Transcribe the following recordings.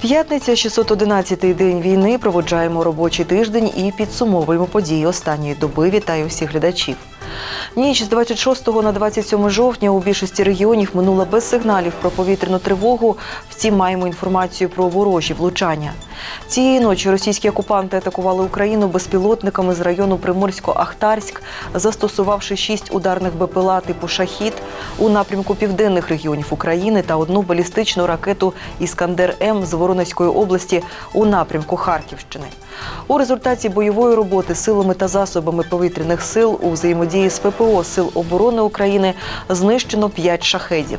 П'ятниця, 611-й день війни. Проводжаємо робочий тиждень і підсумовуємо події останньої доби. Вітаю всіх глядачів. Ніч з 26 на 27 жовтня у більшості регіонів минула без сигналів про повітряну тривогу. Втім, маємо інформацію про ворожі влучання. Цієї ночі російські окупанти атакували Україну безпілотниками з району Приморсько-Ахтарськ, застосувавши шість ударних БПЛА типу Шахід у напрямку південних регіонів України та одну балістичну ракету Іскандер М з Воронезької області у напрямку Харківщини. У результаті бойової роботи силами та засобами повітряних сил у взаємодії з ППО Сил оборони України знищено 5 шахедів.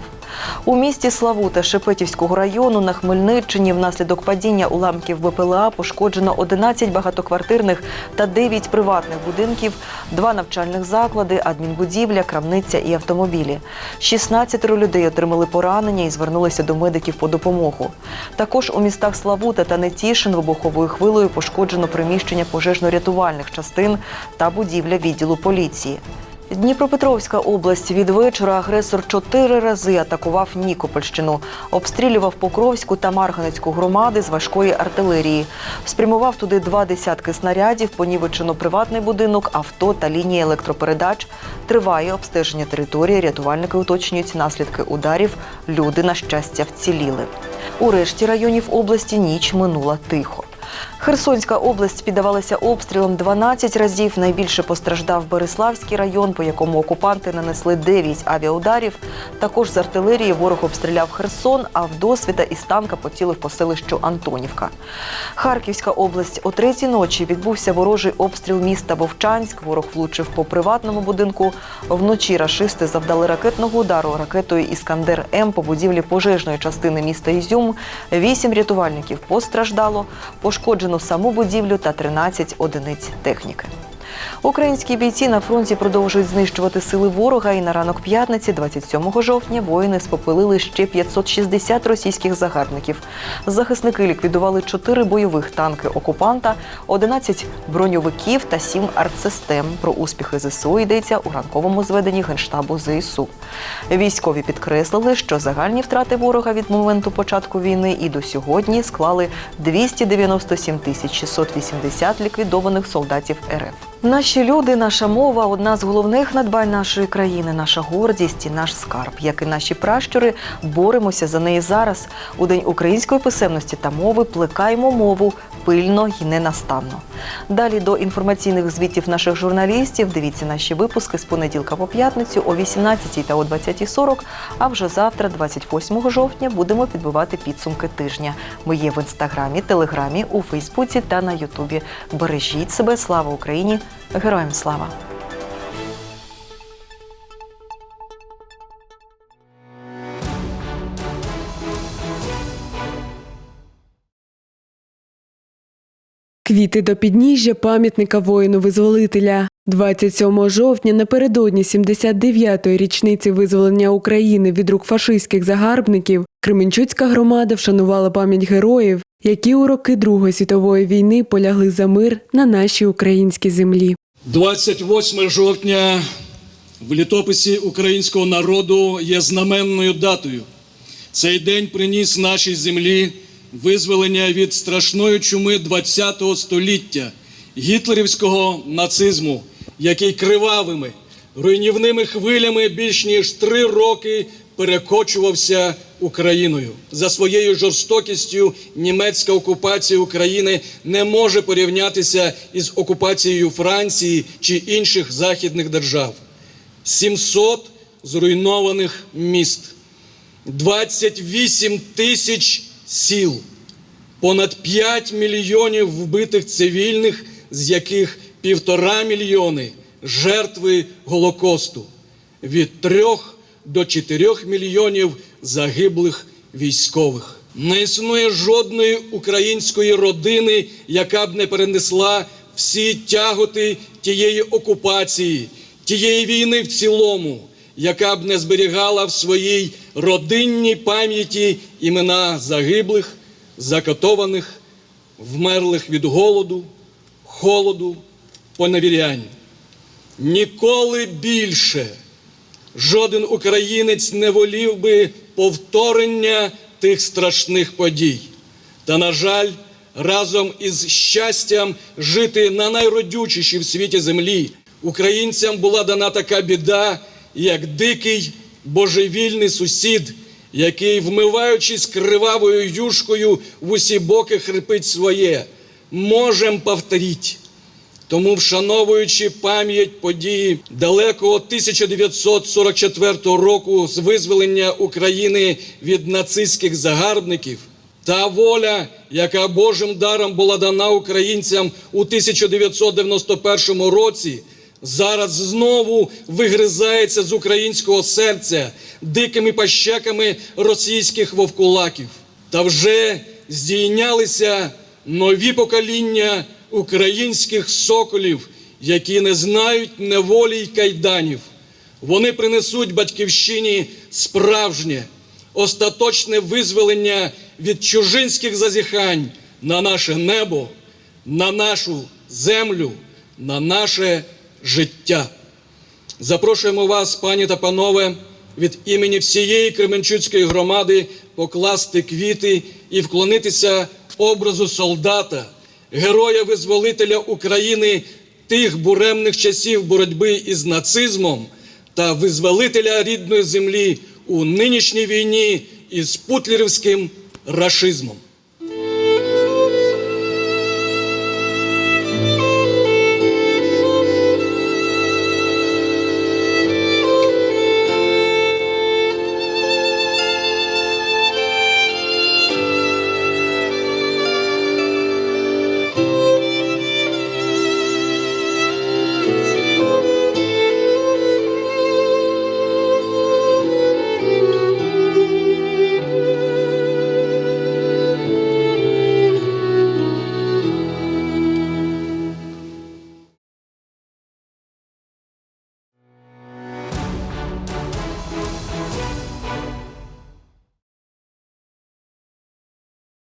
У місті Славута Шепетівського району на Хмельниччині внаслідок падіння уламків БПЛА пошкоджено 11 багатоквартирних та 9 приватних будинків, два навчальних заклади, адмінбудівля, крамниця і автомобілі. 16 людей отримали поранення і звернулися до медиків по допомогу. Також у містах Славута та Нетішин вибуховою хвилею пошкоджено приміщення пожежно-рятувальних частин та будівля відділу поліції. Дніпропетровська область від вечора агресор чотири рази атакував Нікопольщину, обстрілював Покровську та Марганецьку громади з важкої артилерії. Спрямував туди два десятки снарядів, понівечено приватний будинок, авто та лінії електропередач. Триває обстеження території. Рятувальники уточнюють наслідки ударів. Люди, на щастя, вціліли. У решті районів області ніч минула тихо. Херсонська область піддавалася обстрілам 12 разів. Найбільше постраждав Береславський район, по якому окупанти нанесли 9 авіаударів. Також з артилерії ворог обстріляв Херсон, а вдосвіта із танка поцілив по селищу Антонівка. Харківська область о третій ночі відбувся ворожий обстріл міста Вовчанськ. Ворог влучив по приватному будинку. Вночі рашисти завдали ракетного удару ракетою Іскандер М по будівлі пожежної частини міста Ізюм. Вісім рятувальників постраждало. Пошкоджено саму будівлю та 13 одиниць техніки. Українські бійці на фронті продовжують знищувати сили ворога. І на ранок п'ятниці, 27 жовтня, воїни спопилили ще 560 російських загарбників. Захисники ліквідували 4 бойових танки окупанта, 11 броньовиків та 7 артсистем. Про успіхи ЗСУ йдеться у ранковому зведенні генштабу ЗСУ. Військові підкреслили, що загальні втрати ворога від моменту початку війни і до сьогодні склали 297 тисяч 680 ліквідованих солдатів РФ. Наші люди, наша мова одна з головних надбань нашої країни, наша гордість і наш скарб. Як і наші пращури, боремося за неї зараз. У день української писемності та мови плекаємо мову пильно і ненастанно. Далі до інформаційних звітів наших журналістів. Дивіться наші випуски з понеділка по п'ятницю о 18 та о 20.40. А вже завтра, 28 жовтня, будемо підбивати підсумки тижня. Ми є в інстаграмі, телеграмі, у Фейсбуці та на Ютубі. Бережіть себе, слава Україні! Героям слава! Квіти до підніжжя пам'ятника воїну-визволителя. 27 жовтня напередодні 79-ї річниці визволення України від рук фашистських загарбників Кременчуцька громада вшанувала пам'ять героїв, які у роки Другої світової війни полягли за мир на нашій українській землі. 28 жовтня в літописі українського народу є знаменною датою. Цей день приніс нашій землі визволення від страшної чуми ХХ століття, гітлерівського нацизму, який кривавими, руйнівними хвилями більш ніж три роки перекочувався Україною. За своєю жорстокістю німецька окупація України не може порівнятися із окупацією Франції чи інших західних держав. 700 зруйнованих міст, 28 тисяч сіл, понад 5 мільйонів вбитих цивільних, з яких півтора мільйони жертви Голокосту, від 3 до 4 мільйонів загиблих військових. Не існує жодної української родини, яка б не перенесла всі тяготи тієї окупації, тієї війни в цілому, яка б не зберігала в своїй родинній пам'яті імена загиблих, закатованих, вмерлих від голоду, холоду, поневірянь. Ніколи більше жоден українець не волів би повторення тих страшних подій. Та, на жаль, разом із щастям жити на найродючішій в світі землі українцям була дана така біда, як дикий божевільний сусід, який, вмиваючись кривавою юшкою, в усі боки хрипить своє. Можем повторіть. Тому, вшановуючи пам'ять події далекого 1944 року з визволення України від нацистських загарбників, та воля, яка Божим даром була дана українцям у 1991 році, зараз знову вигризається з українського серця дикими пащеками російських вовкулаків. Та вже здійнялися нові покоління українських соколів, які не знають неволі й кайданів. Вони принесуть батьківщині справжнє, остаточне визволення від чужинських зазіхань на наше небо, на нашу землю, на наше життя. Запрошуємо вас, пані та панове, від імені всієї Кременчуцької громади покласти квіти і вклонитися образу солдата, героя-визволителя України тих буремних часів боротьби із нацизмом та визволителя рідної землі у нинішній війні із путлерівським рашизмом.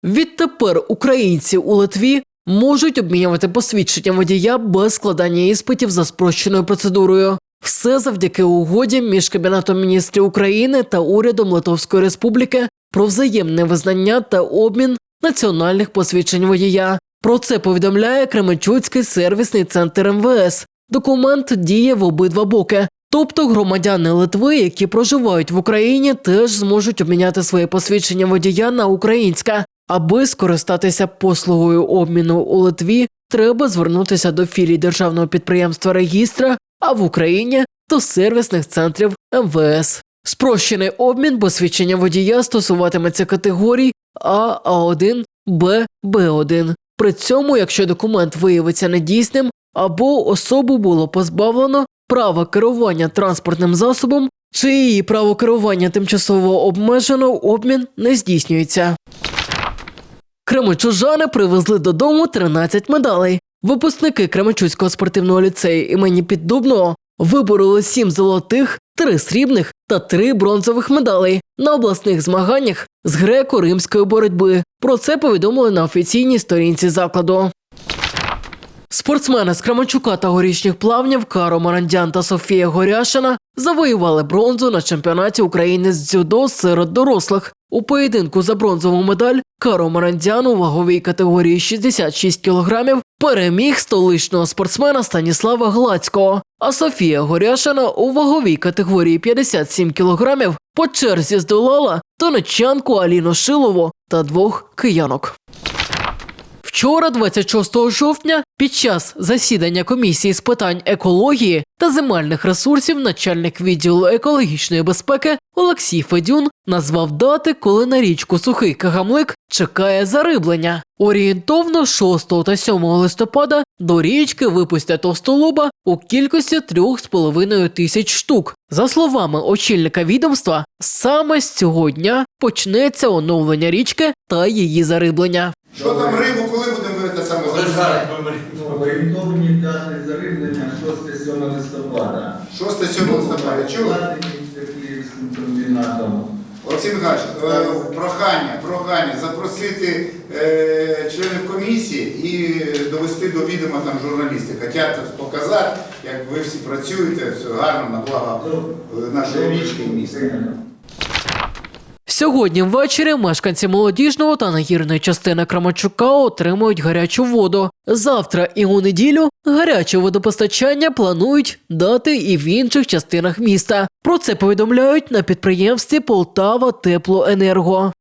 Відтепер українці у Литві можуть обмінювати посвідчення водія без складання іспитів за спрощеною процедурою. Все завдяки угоді між Кабінетом міністрів України та урядом Литовської Республіки про взаємне визнання та обмін національних посвідчень водія. Про це повідомляє Кременчуцький сервісний центр МВС. Документ діє в обидва боки. Тобто громадяни Литви, які проживають в Україні, теж зможуть обміняти своє посвідчення водія на українське. Аби скористатися послугою обміну у Литві, треба звернутися до філій державного підприємства Регістра, а в Україні до сервісних центрів МВС. Спрощений обмін посвідчення водія стосуватиметься категорій А, А1, Б, Б1. При цьому, якщо документ виявиться недійсним або особу було позбавлено права керування транспортним засобом, чи її право керування тимчасово обмежено, обмін не здійснюється. Кременчужани привезли додому 13 медалей. Випускники Кременчуцького спортивного ліцею імені Піддубного вибороли 7 золотих, 3 срібних та 3 бронзових медалей на обласних змаганнях з греко-римської боротьби. Про це повідомили на офіційній сторінці закладу. Спортсмени з Кременчука та горішніх плавнів Каро Марандян та Софія Горяшина завоювали бронзу на чемпіонаті України з дзюдо серед дорослих. У поєдинку за бронзову медаль Каро Марандян у ваговій категорії 66 кілограмів переміг столичного спортсмена Станіслава Гладського, а Софія Горяшина у ваговій категорії 57 кілограмів по черзі здолала донеччанку Аліну Шилову та двох киянок. Вчора, 26 жовтня, під час засідання комісії з питань екології та земельних ресурсів, начальник відділу екологічної безпеки Олексій Федюн назвав дати, коли на річку Сухий Кагамлик чекає зариблення. Орієнтовно 6 та 7 листопада до річки випустять товстолоба у кількості 3,5 тисяч штук. За словами очільника відомства, саме з цього дня почнеться оновлення річки та її зариблення. Що там рибу, коли будемо вирити саме? Орієнтовні дати зариблення 6-7 листопада. 6-7 листопада. Чули? Олексій Михайлович, е, прохання, прохання запросити е, членів комісії і довести до відома там журналісти. Хотять показати, як ви всі працюєте, все гарно на благо нашої річки і міста. Сьогодні ввечері мешканці молодіжного та нагірної частини Крамачука отримують гарячу воду. Завтра і у неділю гаряче водопостачання планують дати і в інших частинах міста. Про це повідомляють на підприємстві Полтава Теплоенерго.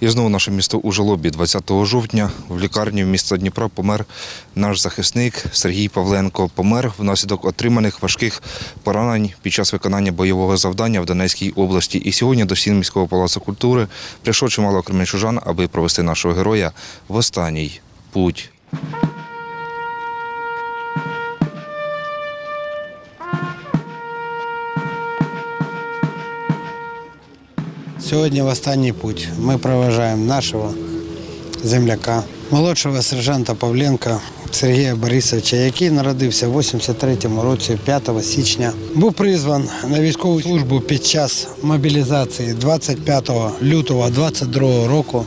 І знову наше місто у жалобі 20 жовтня в лікарні міста Дніпра помер наш захисник Сергій Павленко. Помер внаслідок отриманих важких поранень під час виконання бойового завдання в Донецькій області. І сьогодні до стін міського палацу культури прийшов чимало кременчужан, аби провести нашого героя в останній путь. Сьогодні в останній путь ми проважаємо нашого земляка, молодшого сержанта Павленка Сергія Борисовича, який народився в 83-му році, 5 січня. Був призван на військову службу під час мобілізації 25 лютого 22 року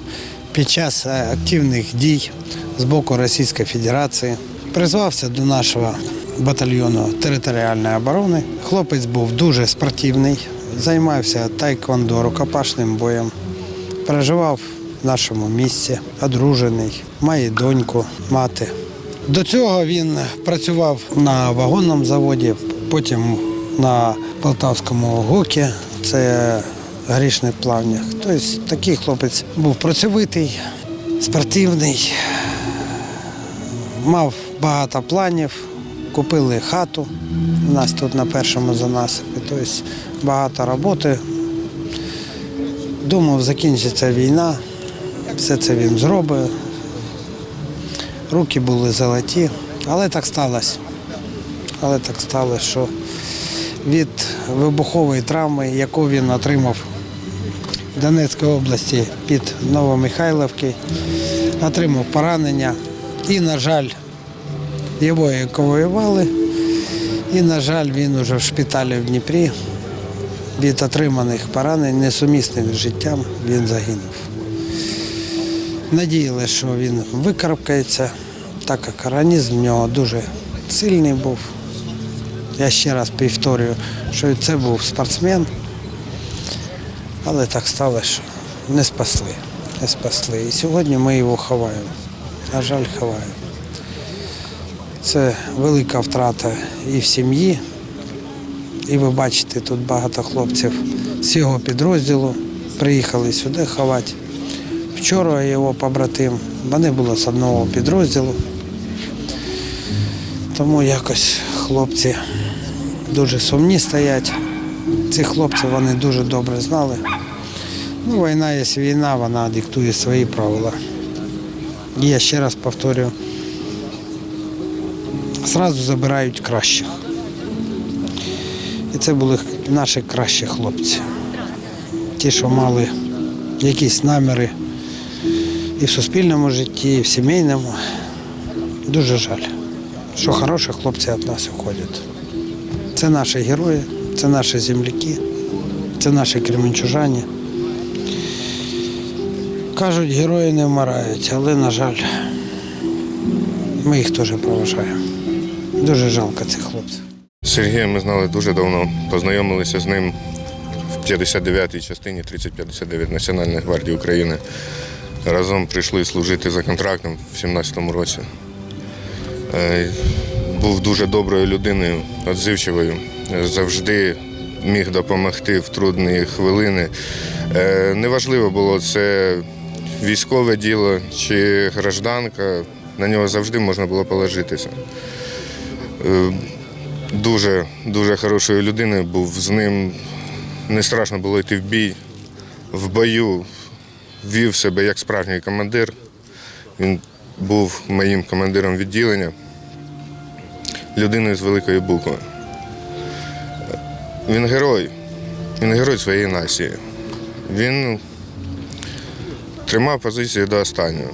під час е, активних дій з боку Російської Федерації. Призвався до нашого батальйону територіальної оборони. Хлопець був дуже спортивний, займався тайквондо, рукопашним боєм. Проживав в нашому місті, одружений, має доньку, мати. До цього він працював на вагонному заводі, потім на Полтавському ГОКі, це грішних плавнях. Тобто такий хлопець був працьовитий, спортивний, мав багато планів, купили хату у нас тут на першому занасипі. Тобто багато роботи. Думав, закінчиться війна, все це він зробить. Руки були золоті, але так сталося. Але так сталося, що від вибухової травми, яку він отримав в Донецькій області під Новомихайловки, отримав поранення. І, на жаль, його евакуювали. І, на жаль, він уже в шпиталі в Дніпрі від отриманих поранень, несумісних з життям, він загинув. Надіялися, що він викарабкається, так як організм в нього дуже сильний був. Я ще раз повторюю, що це був спортсмен, але так сталося, що не спасли. Не спасли. І сьогодні ми його ховаємо. На жаль, ховаємо. Це велика втрата і в сім'ї. І ви бачите, тут багато хлопців з його підрозділу приїхали сюди ховати. Вчора його побратим, вони були з одного підрозділу. Тому якось хлопці дуже сумні стоять. Ці хлопці вони дуже добре знали. Ну, війна є війна, вона диктує свої правила. Я ще раз повторюю, зразу забирають кращих. І це були наші кращі хлопці. Ті, що мали якісь наміри і в суспільному житті, і в сімейному. Дуже жаль, що хороші хлопці від нас уходять. Це наші герої, це наші земляки, це наші кременчужані. Кажуть, герої не вмирають, але, на жаль, ми їх теж проважаємо. Дуже жалко цих хлопців. Сергія ми знали дуже давно. Познайомилися з ним в 59-й частині 3059 Національної гвардії України. Разом прийшли служити за контрактом в 17-му році. Е, Був дуже доброю людиною, відзивчивою. Завжди міг допомогти в трудні хвилини. Е, Неважливо було це військове діло чи гражданка. На нього завжди можна було положитися. Е, дуже, дуже хорошою людиною був. З ним не страшно було йти в бій. В бою вів себе як справжній командир. Він був моїм командиром відділення, людиною з великої букви. Він герой. Він герой своєї нації. Він тримав позиції до останнього.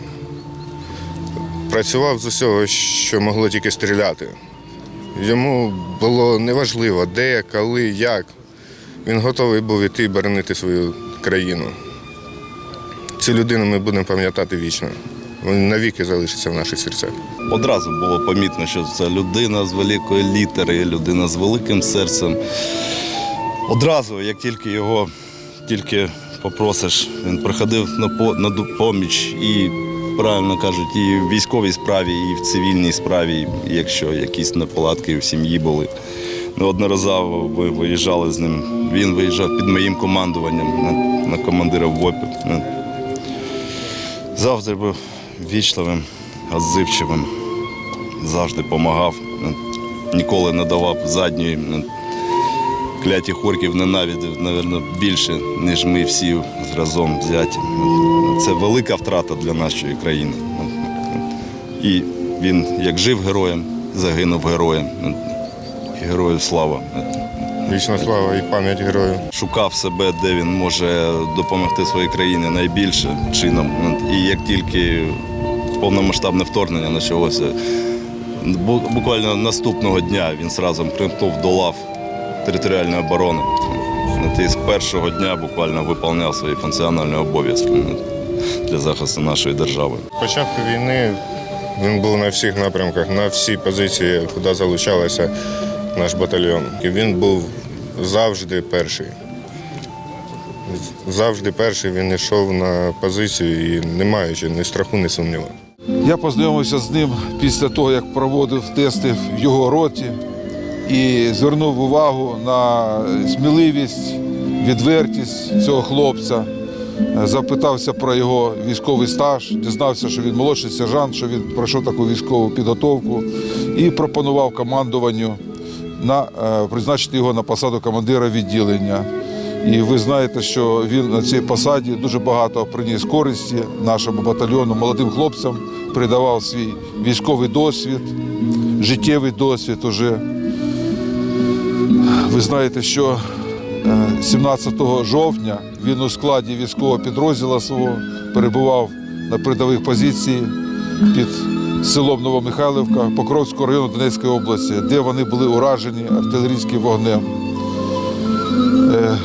Працював з усього, що могло тільки стріляти. Йому було неважливо, де, коли, як. Він готовий був іти і боронити свою країну. Цю людину ми будемо пам'ятати вічно. він навіки залишиться в наших серцях. Одразу було помітно, що це людина з великої літери, людина з великим серцем. Одразу, як тільки його тільки попросиш, він приходив на, по, поміч і, правильно кажуть, і в військовій справі, і в цивільній справі, якщо якісь неполадки в сім'ї були. Неодноразово ви виїжджали з ним. Він виїжджав під моїм командуванням на, на командира ВОПів. Завжди був вічливим, отзивчивим, завжди допомагав, ніколи не давав задньої. Кляті хорків ненавидив, мабуть, більше, ніж ми всі разом взяті. Це велика втрата для нашої країни. І він як жив героєм, загинув героєм. І герою слава. Вічна слава і пам'ять герою. Шукав себе, де він може допомогти своїй країні найбільше чином. І як тільки повномасштабне вторгнення почалося, буквально наступного дня він зразу примкнув до лав територіальної оборони. От І з першого дня буквально виконував свої функціональні обов'язки для захисту нашої держави. Початку війни він був на всіх напрямках, на всі позиції, куди залучалися наш батальйон. І він був завжди перший. Завжди перший він йшов на позицію і не маючи ні страху, ні сумніву. Я познайомився з ним після того, як проводив тести в його роті і звернув увагу на сміливість, відвертість цього хлопця. Запитався про його військовий стаж, дізнався, що він молодший сержант, що він пройшов таку військову підготовку і пропонував командуванню на, е, призначити його на посаду командира відділення. І ви знаєте, що він на цій посаді дуже багато приніс користі нашому батальйону, молодим хлопцям, передавав свій військовий досвід, життєвий досвід уже. Ви знаєте, що е, 17 жовтня він у складі військового підрозділу свого перебував на передових позиціях під селом Новомихайлівка Покровського району Донецької області, де вони були уражені артилерійським вогнем. Е,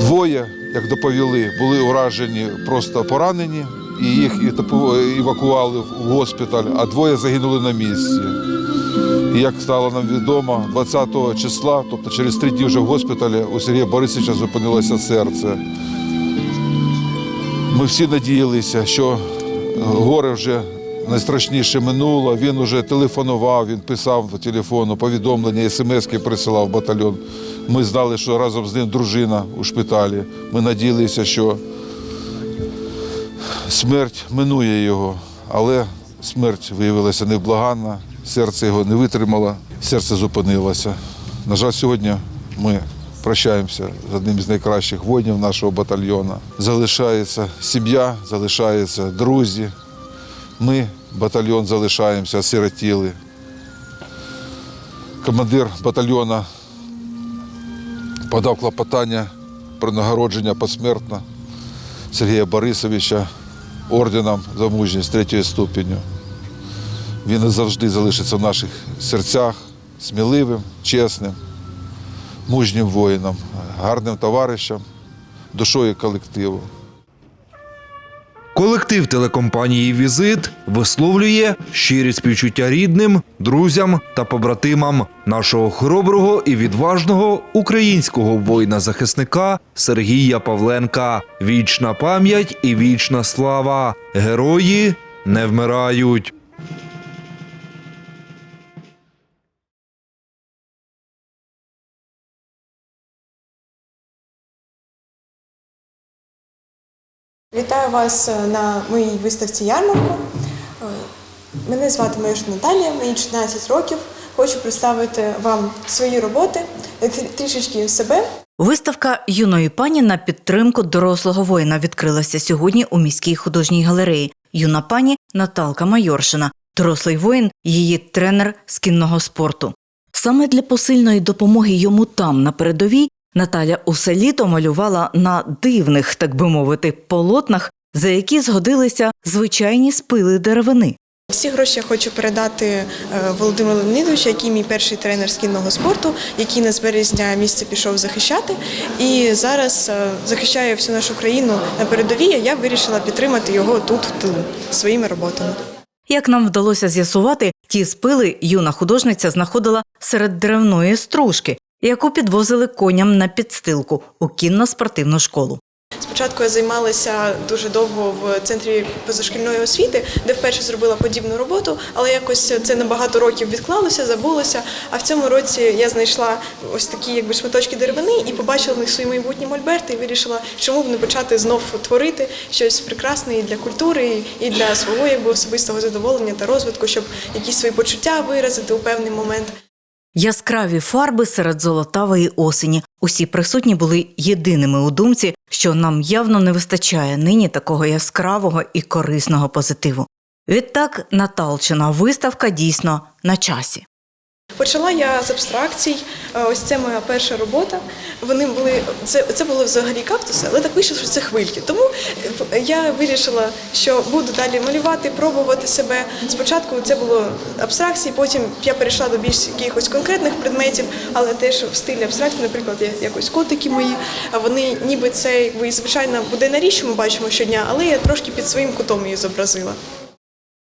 Двоє, як доповіли, були уражені просто поранені, і їх евакували в госпіталь, а двоє загинули на місці. І як стало нам відомо, 20 числа, тобто через три дні вже в госпіталі, у Сергія Борисовича зупинилося серце. Ми всі надіялися, що горе вже найстрашніше минуло. Він вже телефонував, він писав по телефону повідомлення, смс-ки присилав батальйон. Ми знали, що разом з ним дружина у шпиталі. Ми надіялися, що смерть минує його, але смерть виявилася невблаганна, серце його не витримало, серце зупинилося. На жаль, сьогодні ми прощаємося з одним з найкращих воїнів нашого батальйону. Залишається сім'я, залишаються друзі. Ми, батальйон, залишаємося, осиротіли. Командир батальйону подав клопотання про нагородження посмертно Сергія Борисовича орденом за мужність третьої ступеню. Він завжди залишиться в наших серцях сміливим, чесним, мужнім воїном, гарним товаришем, душою колективу. Колектив телекомпанії Візит висловлює щирі співчуття рідним, друзям та побратимам нашого хороброго і відважного українського воїна-захисника Сергія Павленка. Вічна пам'ять і вічна слава. Герої не вмирають. Вітаю вас е, на моїй виставці ярмарку. Е, Мене звати Майош Наталія, мені 14 років. Хочу представити вам свої роботи, е, трішечки себе. Виставка юної пані на підтримку дорослого воїна відкрилася сьогодні у міській художній галереї. Юна пані Наталка Майоршина, дорослий воїн, її тренер з кінного спорту. Саме для посильної допомоги йому там, на передовій, Наталя усе літо малювала на дивних, так би мовити, полотнах, за які згодилися звичайні спили деревини. Всі гроші я хочу передати е, Володимиру Леонідовичу, який мій перший тренер з кінного спорту, який нас березня місяця пішов захищати. І зараз е, захищає всю нашу країну на передовій. а Я вирішила підтримати його тут в тилу своїми роботами. Як нам вдалося з'ясувати, ті спили юна художниця знаходила серед деревної стружки, яку підвозили коням на підстилку у кінно-спортивну школу. Спочатку я займалася дуже довго в центрі позашкільної освіти, де вперше зробила подібну роботу, але якось це на багато років відклалося, забулося. А в цьому році я знайшла ось такі якби шматочки деревини і побачила в них свої майбутні мольберти і вирішила, чому б не почати знов творити щось прекрасне і для культури, і для свого якби особистого задоволення та розвитку, щоб якісь свої почуття виразити у певний момент. Яскраві фарби серед золотавої осені. Усі присутні були єдиними у думці, що нам явно не вистачає нині такого яскравого і корисного позитиву. Відтак, Наталчина виставка дійсно на часі. Почала я з абстракцій. Е, Ось це моя перша робота. Вони були це, це були взагалі кактуси, але так вийшло, що це хвильки. Тому е, я вирішила, що буду далі малювати, пробувати себе. Спочатку це було абстракції, потім я перейшла до більш якихось конкретних предметів, але теж в стилі абстракції, наприклад, якось котики мої. Вони ніби це якби звичайна буденна річ, що ми бачимо щодня, але я трошки під своїм кутом її зобразила.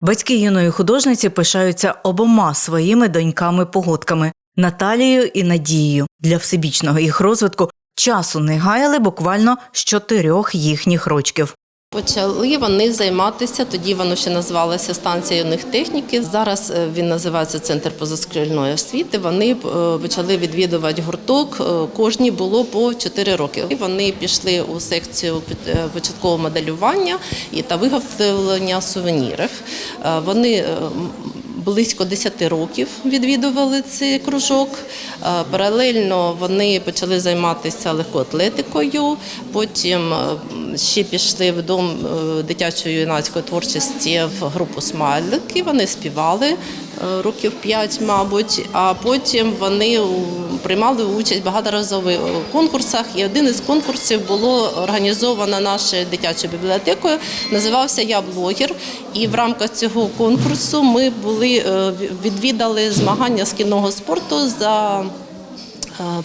Батьки юної художниці пишаються обома своїми доньками-погодками Наталією і Надією. Для всебічного їх розвитку часу не гаяли буквально з чотирьох їхніх рочків. Почали вони займатися, тоді воно ще називалося станція юних техніки. Зараз е, він називається Центр позашкільної освіти. Вони е, почали відвідувати гурток. Кожні було по 4 роки. І вони пішли у секцію е, початкового моделювання та виготовлення сувенірів. Е, Вони е, Близько 10 років відвідували цей кружок. Е, Паралельно вони почали займатися легкоатлетикою. Потім е, ще пішли в дом е, дитячої юнацької творчості в групу Смайлики. Вони співали років 5, мабуть. А потім вони приймали участь багаторазово у конкурсах. І один із конкурсів було організовано нашою дитячою бібліотекою. Називався Я блогер. І в рамках цього конкурсу ми були е, відвідали змагання з кінного спорту за е,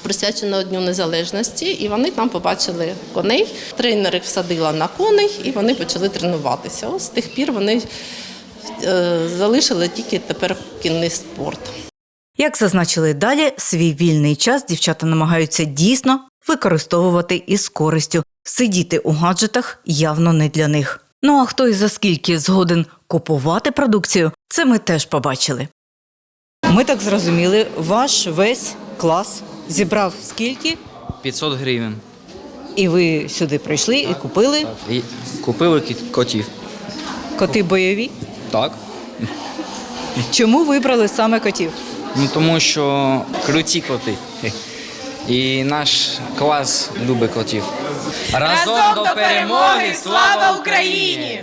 присвяченого Дню Незалежності, і вони там побачили коней. Тренер їх всадила на коней, і вони почали тренуватися. Ось з тих пір вони е, залишили тільки тепер кінний спорт. Як зазначили далі, свій вільний час дівчата намагаються дійсно використовувати із користю. Сидіти у гаджетах явно не для них. Ну а хто і за скільки згоден купувати продукцію, це ми теж побачили. Ми так зрозуміли, ваш весь клас зібрав скільки, 500 гривень. і ви сюди прийшли і купили І купили котів. коти бойові. Так. Чому вибрали саме котів? Ну тому що круті коти. І наш клас любить котів. Разом, до перемоги! Слава Україні!